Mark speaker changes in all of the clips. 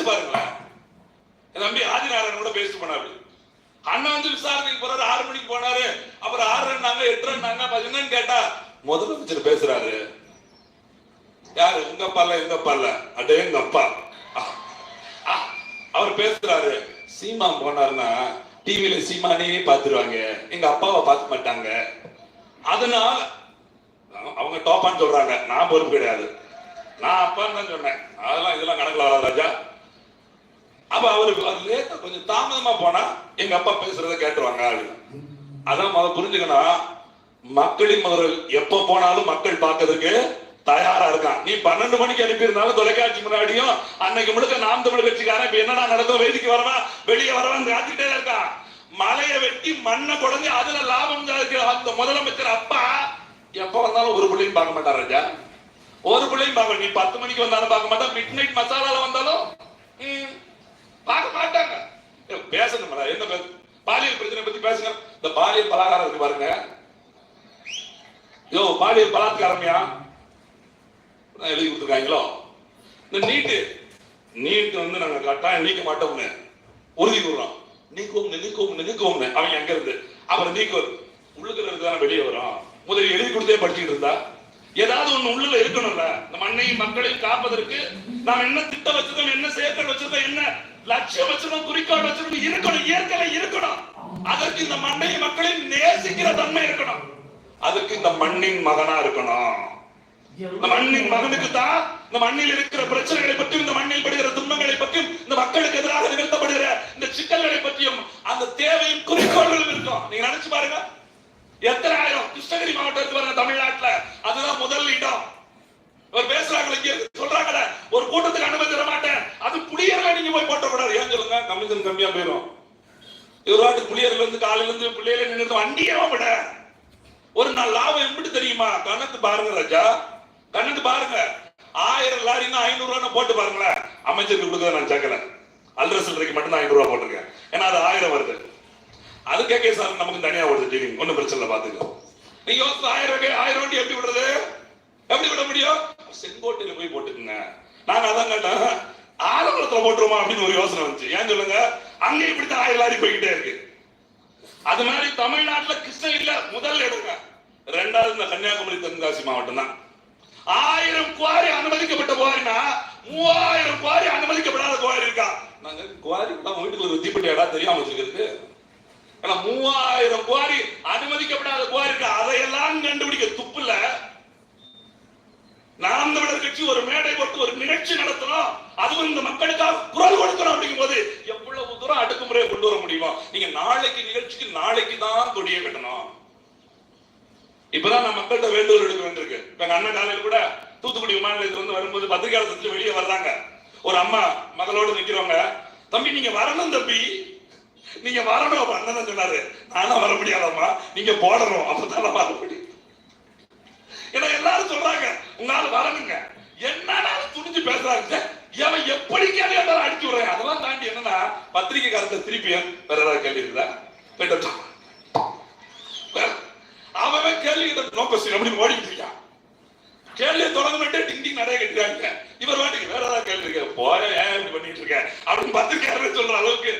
Speaker 1: நினைச்சு பாருங்களேன் என் தம்பி ஆதிநாராயணன் கூட பேசிட்டு போனாரு அண்ணா வந்து விசாரணைக்கு போறாரு ஆறு மணிக்கு போனாரு. அப்புறம் ஆறுனாங்க எட்டுனாங்க பதினொன்னு கேட்டா முதலமைச்சர் பேசுறாரு. யாரு? உங்க அப்பா இல்ல எங்க அப்பா இல்ல? அடே எங்க அப்பா. அவர் பேசுறாரு. சீமா போனாருன்னா டிவில சீமானே பாத்துருவாங்க. எங்க அப்பாவை பார்க்க மாட்டாங்க. அதனால அவங்க டாப்பான்னு சொல்றாங்க. நான் பொறுப்பு கிடையாது. நான் அப்பான்னு தான் சொன்னேன். அதெல்லாம் இதெல்லாம் கணக்கில் ராஜா. அப்ப அவருக்கு அது லேட்டா கொஞ்சம் தாமதமா போனா எங்க அப்பா பேசுறத கேட்டுருவாங்க அப்படின்னு அதான் முத புரிஞ்சுக்கணும். மக்களின் முதல் எப்ப போனாலும் மக்கள் பார்க்கறதுக்கு தயாரா இருக்கான். நீ பன்னெண்டு மணிக்கு அனுப்பியிருந்தாலும் தொலைக்காட்சி முன்னாடியும் அன்னைக்கு முழுக்க நாம் தமிழ் கட்சிக்காரன் இப்ப என்னடா நடக்கும் வேதிக்கு வரவா வெளியே வரவான்னு காத்துக்கிட்டே இருக்கான். மலையை வெட்டி மண்ணை குழந்தை அதுல லாபம் அந்த முதலமைச்சர் அப்பா எப்ப வந்தாலும் ஒரு பிள்ளையும் பார்க்க மாட்டார் ராஜா? ஒரு பிள்ளையும் பார்க்க நீ பத்து மணிக்கு வந்தாலும் பார்க்க மாட்டான் மிட் நைட் மசாலால வந்தாலும் பார்க்க மாட்டாங்க பேசணும் என்ன பேச? பாலியல் பிரச்சனை பத்தி பேசுங்க. இந்த பாலியல் பலாகாரம் இருக்கு பாருங்க. யோ பாலியல் பலாத்காரம்யா? எழுதி கொடுத்துருக்காங்களோ? இந்த நீட்டு நீட் வந்து நாங்க கட்டாயம் நீக்க மாட்டோம்னு. உறுதி கூறுறோம் நீக்குவோம் நீக்குவோம் நீக்குவோம்னு. அவன் எங்க இருந்து? அப்புறம் நீக்குவது உள்ளுக்குள்ள இருந்து வெளியே வரும். முதலில் எழுதி கொடுத்தே படிச்சுட்டு இருந்தா? ஏதாவது ஒண்ணு உள்ளுல இருக்கணும்ல. இந்த மண்ணையும் மக்களையும் காப்பதற்கு நாம் என்ன திட்டம் வச்சிருக்கோம் என்ன செயற்கள் வச்சிருக்கோம் என்ன லட்சியம் வச்சிருக்கோம் குறிக்கோள் வச்சிருக்கோம் இருக்கணும் இயற்கையில இருக்கணும். அதற்கு இந்த மண்ணை மக்களின் நேசிக்கிற தன்மை இருக்கணும். அதுக்கு இந்த மண்ணின் மகனா இருக்கணும். இந்த மண்ணின் மகனுக்கு தான் இந்த மண்ணில் இருக்கிற பிரச்சனைகளை பற்றியும் இந்த மண்ணில் படுகிற துன்பங்களை பற்றியும் இந்த மக்களுக்கு எதிராக நிகழ்த்தப்படுகிற இந்த சிக்கல்களை பற்றியும் அந்த தேவையும் குறிக்கோள்களும் இருக்கும். நீங்க நினைச்சு பாருங்க. எத்தனை ஆயிரம் கிருஷ்ணகிரி மாவட்டத்துக்கு வர தமிழ்நாட்டுல அதுதான் முதல் இடம். இவர் பேசுறாங்க இங்க சொல்றாங்கல்ல ஒரு கூட்டத்துக்கு அனுமதி தர மாட்டேன். அது புளியர்ல நீங்க போய் போட்ட கூடாது ஏன் சொல்லுங்க? கமிஷன் கம்மியா போயிடும் இவர் வாட்டு புளியர்ல இருந்து காலையில இருந்து பிள்ளையில நின்று வண்டியே விட. ஒரு நாள் லாபம் எப்படி தெரியுமா? கணக்கு பாருங்க ராஜா. கணக்கு பாருங்க. ஆயிரம் லாரின்னா ஐநூறு ரூபா போட்டு பாருங்களேன். அமைச்சருக்கு கொடுக்க நான் சேர்க்கல அல்ற மட்டும் தான் ஐநூறு ரூபா போட்டிருக்கேன். ஏன்னா அது ஆயிரம் வருது. அது கேட்க சார் நமக்கு தனியா வருது டிவி ஒன்றும் பிரச்சனை இல்லை பாத்துக்கோ. நீங்க யோசிச்சு ஆயிரம் ஆயிரம் வண்டி எப்படி விடுறது? எப்படி விட முடியும்? செங்கோட்டையில போய் போட்டுக்குங்க. நாங்க அதான் கேட்டேன் ஆலங்குளத்துல போட்டுருமா அப்படின்னு ஒரு யோசனை வந்துச்சு. ஏன் சொல்லுங்க? அங்கே இப்படித்தான் ஆயிரம் லாரி போய்கிட்டே இருக்கு. அது மாதிரி தமிழ்நாட்டுல கிருஷ்ணகிரியில முதல் எடுங்க ரெண்டாவது இந்த கன்னியாகுமரி தென்காசி மாவட்டம் தான். ஆயிரம் குவாரி அனுமதிக்கப்பட்ட குவாரினா மூவாயிரம் குவாரி அனுமதிக்கப்படாத குவாரி இருக்கா? நாங்க குவாரி நம்ம வீட்டுக்குள்ள ஒரு தீப்பெட்டி இடம் தெரியாம வச்சிருக்கிறது. ஆனா மூவாயிரம் குவாரி அனுமதிக்கப்படாத குவாரி இருக்கா? அதையெல்லாம் கண்டுபிடிக்க துப்புல நாம் தமிழர் கட்சி ஒரு மேடை போட்டு ஒரு நிகழ்ச்சி நடத்தணும். அதுவும் இந்த மக்களுக்காக குரல் கொடுக்கணும் அப்படிங்கும் போது எவ்வளவு தூரம் அடுக்குமுறையை கொண்டு வர முடியுமா? நீங்க நாளைக்கு நிகழ்ச்சிக்கு நாளைக்கு தான் கொடியை கட்டணும். இப்பதான் நான் மக்கள்கிட்ட வேண்டுகோள் எடுக்க வேண்டியிருக்கு. இப்ப எங்க அண்ணன் காலையில் கூட தூத்துக்குடி விமான நிலையத்துல இருந்து வரும்போது பத்திரிகையாளர் செஞ்சு வெளியே வர்றாங்க. ஒரு அம்மா மகளோடு நிக்கிறவங்க தம்பி நீங்க வரணும் தம்பி. நீங்க வரணும். அப்ப அண்ணன் சொன்னாரு நானும் வர முடியாதம்மா. நீங்க போடணும். அப்பதான் வர முடியும். ஏன்னா எல்லாரும் உங்களால வரணுங்க. என்னன்னாலும் துணிஞ்சு பேசுறாங்க எவன் எப்படி கேள்வி கேட்டாலும் அடிச்சு விடுறேன். அதெல்லாம் தாண்டி என்னன்னா பத்திரிகைக்காரத்தை திருப்பி வேற ஏதாவது கேள்வி இருக்குதா? அவன் கேள்வி கேட்ட நோ ஓடிக்கிட்டு அப்படின்னு ஓடிட்டு இருக்கான் கேள்வியை தொடங்க டிங் டிங் நிறைய கட்டுறாங்க இவர் வாட்டுக்கு வேற ஏதாவது கேள்வி இருக்க. போய ஏன் இப்படி பண்ணிட்டு இருக்க? அப்படின்னு பத்திரிக்கையாளர் சொல்ற அளவுக்கு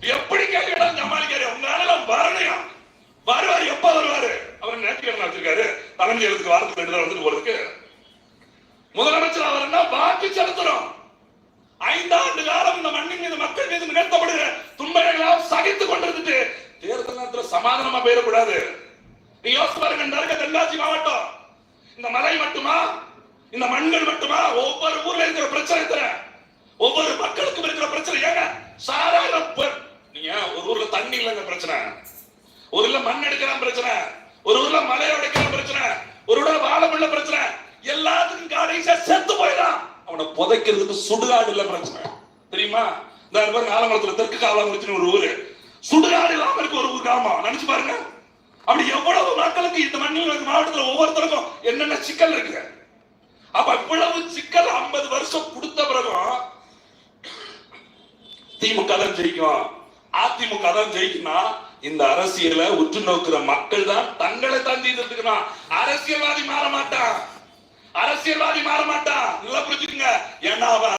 Speaker 1: எப்படி கேள்வி இடம் சமாளிக்காரு உங்களால வரணையும் வருவாரு எப்ப வருவாரு? அவர் நேர்த்திக்கடன் வச்சிருக்காரு. தலைமை எழுத்துக்கு வாரத்துக்கு ரெண்டு தடவை வந்துட்டு போறதுக்கு. முதலமைச்சர் அவர் என்ன வாக்கு செலுத்துறோம்? ஐந்தாண்டு காலம் இந்த மண்ணின் மீது மக்கள் மீது நிகழ்த்தப்படுகிற துன்பங்களால் சகித்துக் கொண்டிருந்துட்டு தேர்தல் நேரத்தில் சமாதானமா போயிடக்கூடாது. நீ யோசிச்சு பாருங்க இந்த தென்காசி மாவட்டம். இந்த மலை மட்டுமா? இந்த மண்கள் மட்டுமா? ஒவ்வொரு ஊர்ல இருக்கிற பிரச்சனை தர ஒவ்வொரு மக்களுக்கும் இருக்கிற பிரச்சனை. ஏங்க சாதாரண நீங்க ஒரு ஊர்ல தண்ணி இல்லைங்க பிரச்சனை. ஒரு ஊர்ல மண் எடுக்கிற பிரச்சனை. ஒரு ஊர்ல மலை உடைக்கிற பிரச்சனை. ஒரு ஊர்ல வாழமுள்ள பிரச்சனை. எல்லாத்துக்கும் கடைசியா செத்து போயிடான் அவனை புதைக்கிறதுக்கு சுடுகாடு இல்ல பிரச்சனை. தெரியுமா? இந்த பாருங்க ஆலமரத்துல தெற்கு காலாங்குறிச்சின்னு ஒரு ஊரு. சுடுகாடு இல்லாம இருக்கு ஒரு ஊர் கிராமம் நினைச்சு பாருங்க. அப்படி எவ்வளவு மக்களுக்கு இந்த மண்ணில் மாவட்டத்துல ஒவ்வொருத்தருக்கும் என்னென்ன சிக்கல் இருக்கு அப்ப இவ்வளவு சிக்கல் 50 வருஷம் கொடுத்த பிறகும் திமுக தான் ஜெயிக்கும். அதிமுக தான் ஜெயிக்கும்னா இந்த அரசியலை உற்று நோக்குற மக்கள் தான் தங்களை தான் தீர்த்துக்கணும் அரசியல்வாதி மாற மாட்டான். அரசியல்வாதி மாற மாட்டான் நல்லா புரிஞ்சுக்கங்க. ஏன்னா அவன்